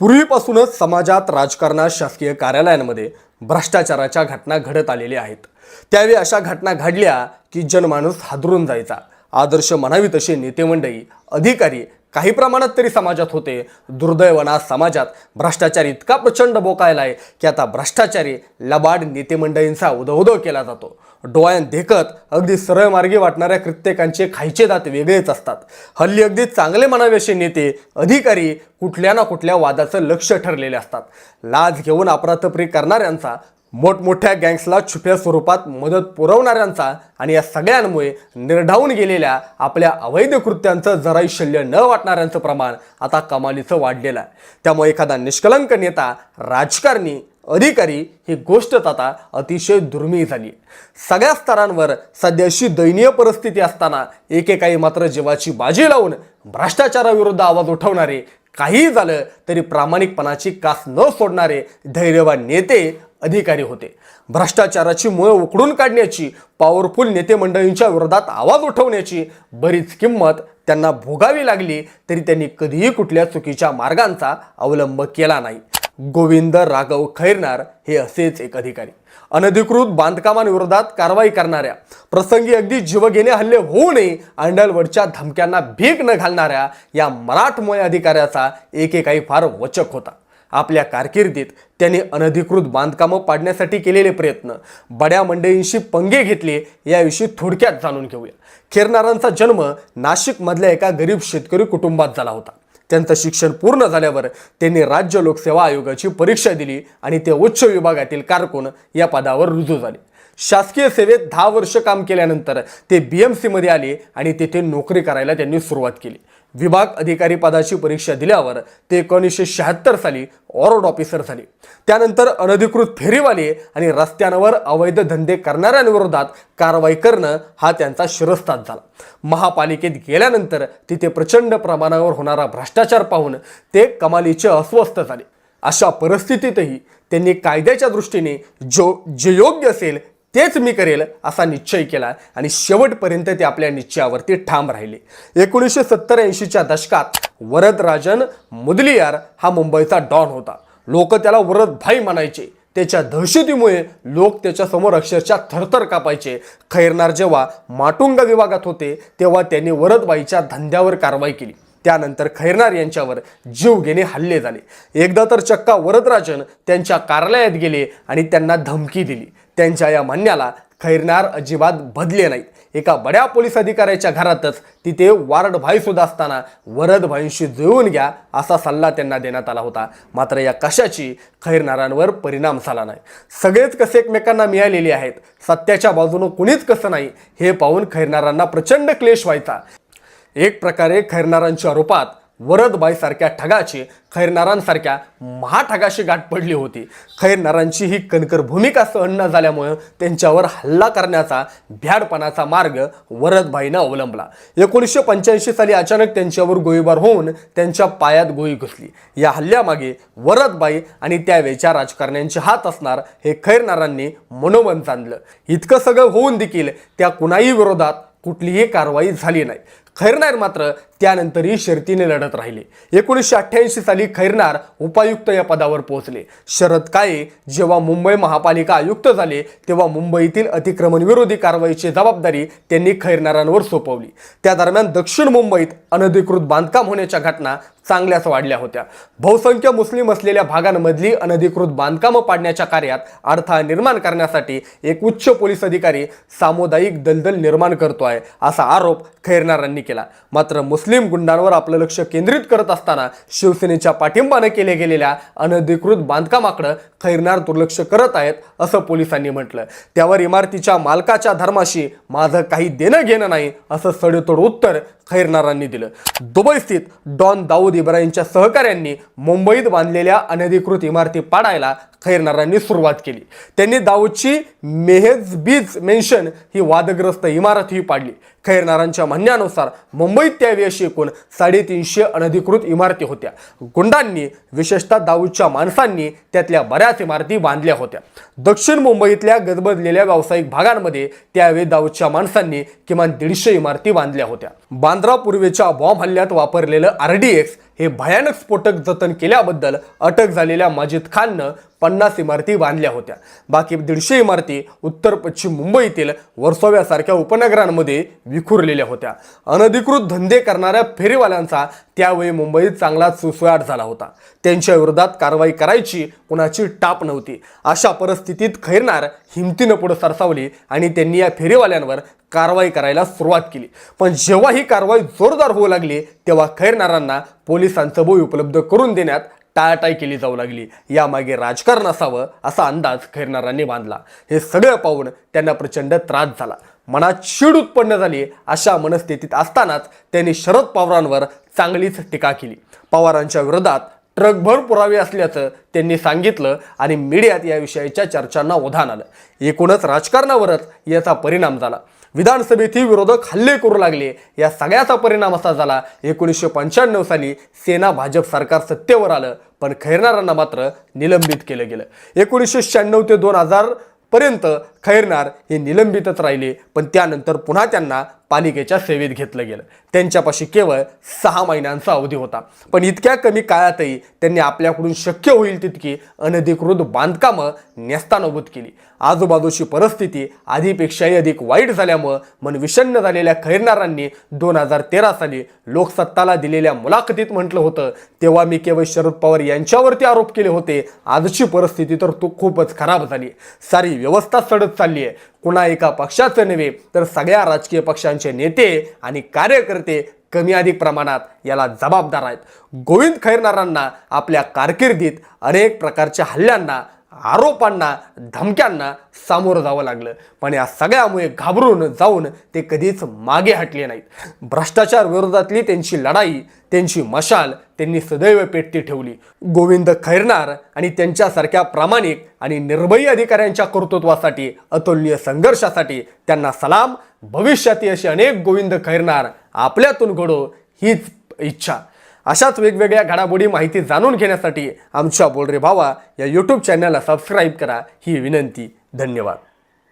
पूर्वीपासूनच समाजात राजकारणात शासकीय कार्यालयांमध्ये भ्रष्टाचाराच्या घटना घडत आलेल्या आहेत. त्यावेळी अशा घटना घडल्या की जनमाणूस हादरून जायचा. आदर्श म्हणावी तसे नेतेमंडळी अधिकारी काही प्रमाणात तरी समाजात होते. दुर्दैवना समाजात भ्रष्टाचार इतका प्रचंड बोकायला आहे की आता भ्रष्टाचारी लबाड नेतेमंडळींचा मंडळींचा केला जातो. डोळ्यां देखत अगदी सरळ मार्गी वाटणाऱ्या कित्येकांचे खायचे दात वेगळेच असतात. हल्ली अगदी चांगले म्हणावे असे नेते अधिकारी कुठल्या ना कुठल्या वादाचं लक्ष ठरलेले असतात. लाज घेऊन अपराधप्री करणाऱ्यांचा मोठमोठ्या गँग्सला छुप्या स्वरूपात मदत पुरवणाऱ्यांचा आणि या सगळ्यांमुळे निर्ढावून गेलेल्या आपल्या अवैध कृत्यांचं जराही शल्य न वाटणाऱ्यांचं प्रमाण आता कमालीचं वाढलेलं आहे. त्यामुळे एखादा निष्कलंक नेता राजकारणी अधिकारी ही गोष्टच आता अतिशय दुर्मिळ झाली सगळ्या स्तरांवर सध्या अशी दयनीय परिस्थिती असताना एकेकाळी मात्र जीवाची बाजी लावून भ्रष्टाचाराविरुद्ध आवाज उठवणारे काहीही झालं तरी प्रामाणिकपणाची कास न सोडणारे धैर्यवान नेते अधिकारी होते. भ्रष्टाचाराची मुळे उकडून काढण्याची पॉवरफुल नेते मंडळींच्या विरोधात आवाज उठवण्याची बरीच किंमत त्यांना भोगावी लागली तरी त्यांनी कधीही कुठल्या चुकीच्या मार्गांचा अवलंब केला नाही. गोविंद राघव खैरनार हे असेच एक अधिकारी. अनधिकृत बांधकामांविरोधात कारवाई करणाऱ्या प्रसंगी अगदी जीवघेणे हल्ले होऊ नये अंडलवडच्या धमक्यांना भीक न घालणाऱ्या या मराठमोळ्या अधिकाऱ्याचा एकेकाळी फार वचक होता. आपल्या कारकिर्दीत त्यांनी अनधिकृत बांधकामं पाडण्यासाठी केलेले प्रयत्न. बड्या मंडळींशी पंगे घेतले याविषयी थोडक्यात जाणून घेऊया. खेरनारांचा जन्म नाशिकमधल्या एका गरीब शेतकरी कुटुंबात झाला होता. त्यांचं शिक्षण पूर्ण झाल्यावर त्यांनी राज्य लोकसेवा आयोगाची परीक्षा दिली आणि ते उच्च विभागातील कारकून या पदावर रुजू झाले. शासकीय सेवेत दहा वर्ष काम केल्यानंतर ते बी एम सीमध्ये आले आणि तेथे नोकरी करायला त्यांनी सुरुवात केली. विभाग अधिकारी पदाची परीक्षा दिल्यावर ते एकोणीसशे शहात्तर साली ऑर्ड ऑफिसर झाले. त्यानंतर अनधिकृत फेरीवाले आणि रस्त्यांवर अवैध धंदे करणाऱ्यांविरोधात कारवाई करणं हा त्यांचा शिरस्ताद झाला. महापालिकेत गेल्यानंतर तिथे प्रचंड प्रमाणावर होणारा भ्रष्टाचार पाहून ते कमालीचे अस्वस्थ झाले. अशा परिस्थितीतही त्यांनी कायद्याच्या दृष्टीने जो जे योग्य असेल तेच मी करेल असा निश्चय केला आणि शेवटपर्यंत ते आपल्या निश्चयावरती ठाम राहिले. एकोणीसशे सत्तर ऐंशीच्या दशकात वरदराजन मुदलियार हा मुंबईचा डॉन होता. लोक त्याला वरद भाई म्हणायचे. त्याच्या दहशतीमुळे लोक त्याच्यासमोर अक्षरशः थरथर कापायचे. खैरनार जेव्हा माटुंगा विभागात होते तेव्हा त्यांनी वरदबाईच्या धंद्यावर कारवाई केली. त्यानंतर खैरनार यांच्यावर जीव घेणे हल्ले झाले. एकदा तर चक्का वरदराजन त्यांच्या कार्यालयात गेले आणि त्यांना धमकी दिली. त्यांच्या या म्हणण्याला खैरनार अजिबात बदले नाहीत. एका बड्या पोलीस अधिकाऱ्याच्या घरातच तिथे वार्ड असताना वरद भाईंशी जुळवून घ्या असा सल्ला त्यांना देण्यात आला होता. मात्र या कशाची खैरनारांवर परिणाम झाला नाही. सगळेच कसे एकमेकांना मिळालेले आहेत. सत्याच्या बाजूनं कुणीच कसं नाही हे पाहून खैरनारांना प्रचंड क्लेश व्हायचा. एक प्रकारे खैरनारांच्या रूपात वरदबाईसारख्या ठगाची खैरनारांसारख्या महाठगाशी गाठ पडली होती. खैरनारांची ही कणकर भूमिका सहन न झाल्यामुळं त्यांच्यावर हल्ला करण्याचा भ्याडपणाचा मार्ग वरदबाईनं अवलंबला. एकोणीसशे पंच्याऐंशी साली अचानक त्यांच्यावर गोळीबार होऊन त्यांच्या पायात गोळी घुसली. या हल्ल्यामागे वरदबाई आणि त्यावेळच्या राजकारण्यांचे हात असणार हे खैरनारांनी मनोमन जाणलं. इतकं सगळं होऊन देखील त्या कुणाही विरोधात कुठलीही कारवाई झाली नाही. खैरनार मात्र त्यानंतरही शर्तीने लढत राहिले. एकोणीसशे अठ्ठ्याऐंशी साली खैरनार उपायुक्त या पदावर पोहोचले. शरद काळे जेव्हा मुंबई महापालिका आयुक्त झाले तेव्हा मुंबईतील अतिक्रमण विरोधी कारवाईची जबाबदारी त्यांनी खैरनारांवर सोपवली. त्या दरम्यान दक्षिण मुंबईत अनधिकृत बांधकाम होण्याच्या घटना चांगल्याच वाढल्या होत्या. बहुसंख्य मुस्लिम असलेल्या भागांमधली अनधिकृत बांधकामं पाडण्याच्या कार्यात अडथळा निर्माण करण्यासाठी एक उच्च पोलीस अधिकारी सामुदायिक दलदल निर्माण करतो आहे असा आरोप खैरनारांनी केला. मात्र मुस्लिम गुंडांवर आपलं लक्ष केंद्रित करत असताना शिवसेनेच्या पाठिंबानं केले गेलेल्या अनधिकृत बांधकामाकडं खैरनार दुर्लक्ष करत आहेत असं पोलिसांनी म्हटलं. त्यावर इमारतीच्या मालकाच्या धर्माशी माझं काही देणं घेणं नाही असं सडेतोड उत्तर खैरनारांनी दिलं. दुबई स्थित डॉन दाऊद इब्राहिमच्या सहकाऱ्यांनी मुंबईत बांधलेल्या अनधिकृत इमारती पाडायला खैरनारांनी सुरुवात केली. त्यांनी दाऊदची मेहेज बीज मेन्शन ही वादग्रस्त इमारतही पाडली. खैरनारांच्या म्हणण्यानुसार मुंबईत त्यावेळी अशी एकूण साडेतीनशे अनधिकृत इमारती होत्या. गुंडांनी विशेषतः दाऊदच्या माणसांनी त्यातल्या बऱ्याच इमारती बांधल्या होत्या. दक्षिण मुंबईतल्या गजबजलेल्या व्यावसायिक भागांमध्ये त्यावेळी दाऊदच्या माणसांनी किमान दीडशे इमारती बांधल्या होत्या. बांद्रा पूर्वेच्या बॉम्ब हल्ल्यात वापरलेलं आर डी एक्स हे भयानक स्फोटक जतन केल्याबद्दल अटक झालेल्या माजिद खाननं पन्नास इमारती बांधल्या होत्या. बाकी दीडशे इमारती उत्तर पश्चिम मुंबईतील वर्सोव्यासारख्या उपनगरांमध्ये विखुरलेल्या होत्या. अनधिकृत धंदे करणाऱ्या फेरीवाल्यांचा त्यावेळी मुंबईत चांगलाच सुसुयाट झाला होता. त्यांच्या विरोधात कारवाई करायची कुणाची टाप नव्हती. अशा परिस्थितीत खैरनार हिमतीनं पुढे सरसावली आणि त्यांनी या फेरीवाल्यांवर कारवाई करायला सुरुवात केली. पण जेव्हा ही कारवाई जोरदार होऊ लागली तेव्हा खैरनारांना पोलिसांचं बोई उपलब्ध करून देण्यात टाळाटाळ केली जाऊ लागली. यामागे राजकारण असावं असा अंदाज खैरनारांनी बांधला. हे सगळं पाहून त्यांना प्रचंड त्रास झाला. मनात चीड उत्पन्न झाली. अशा मनस्थितीत असतानाच त्यांनी शरद पवारांवर चांगलीच टीका केली. पवारांच्या विरोधात ट्रकभर पुरावे असल्याचं त्यांनी सांगितलं आणि मीडियात या विषयाच्या चर्चांना उधाण आलं. एकूणच राजकारणावरच याचा परिणाम झाला. विधानसभेतही विरोधक हल्ले करू लागले. या सगळ्याचा परिणाम असा झाला एकोणीसशे पंच्याण्णव साली सेना भाजप सरकार सत्तेवर आलं पण खैरनारांना मात्र निलंबित केलं गेलं. एकोणीसशे शहाण्णव ते दोन हजार पर्यंत खैरनार हे निलंबितच राहिले पण त्यानंतर पुन्हा त्यांना पालिकेच्या सेवेत घेतलं गेलं. त्यांच्यापाशी केवळ सहा महिन्यांचा अवधी होता. पण इतक्या कमी काळातही त्यांनी आपल्याकडून शक्य होईल तितकी अनधिकृत बांधकामं नेस्तानभूत केली. आजूबाजूची परिस्थिती आधीपेक्षाही अधिक वाईट झाल्यामुळं मन विषण्ण झालेल्या खैरनारांनी दोन हजार तेरा साली लोकसत्ताला दिलेल्या मुलाखतीत म्हटलं होतं तेव्हा मी केवळ शरद पवार यांच्यावरती आरोप केले होते. आजची परिस्थिती तर तो खूपच खराब झाली. सारी व्यवस्था सडत चालली आहे कुणा एका पक्षाचं नव्हे तर सगळ्या राजकीय पक्षांचे नेते आणि कार्यकर्ते कमी अधिक प्रमाणात याला जबाबदार आहेत. गोविंद खैरनारांना आपल्या कारकिर्दीत अनेक प्रकारच्या हल्ल्यांना आरोपांना धमक्यांना सामोरं जावं लागलं. पण या सगळ्यामुळे घाबरून जाऊन ते कधीच मागे हटले नाहीत. भ्रष्टाचार विरोधातली त्यांची लढाई त्यांची मशाल त्यांनी सदैव पेटती ठेवली. गोविंद खैरनार आणि त्यांच्यासारख्या प्रामाणिक आणि निर्भयी अधिकाऱ्यांच्या कर्तृत्वासाठी अतुलनीय संघर्षासाठी त्यांना सलाम. भविष्यातील असे अनेक गोविंद खैरनार आपल्यातून घडो हीच इच्छा. अशाच वेगवेगळ्या घडामोडी माहिती जाणून घेण्यासाठी आमच्या बोलरे भावा या यूट्यूब चॅनलला सबस्क्राईब करा. ही विनंती. धन्यवाद.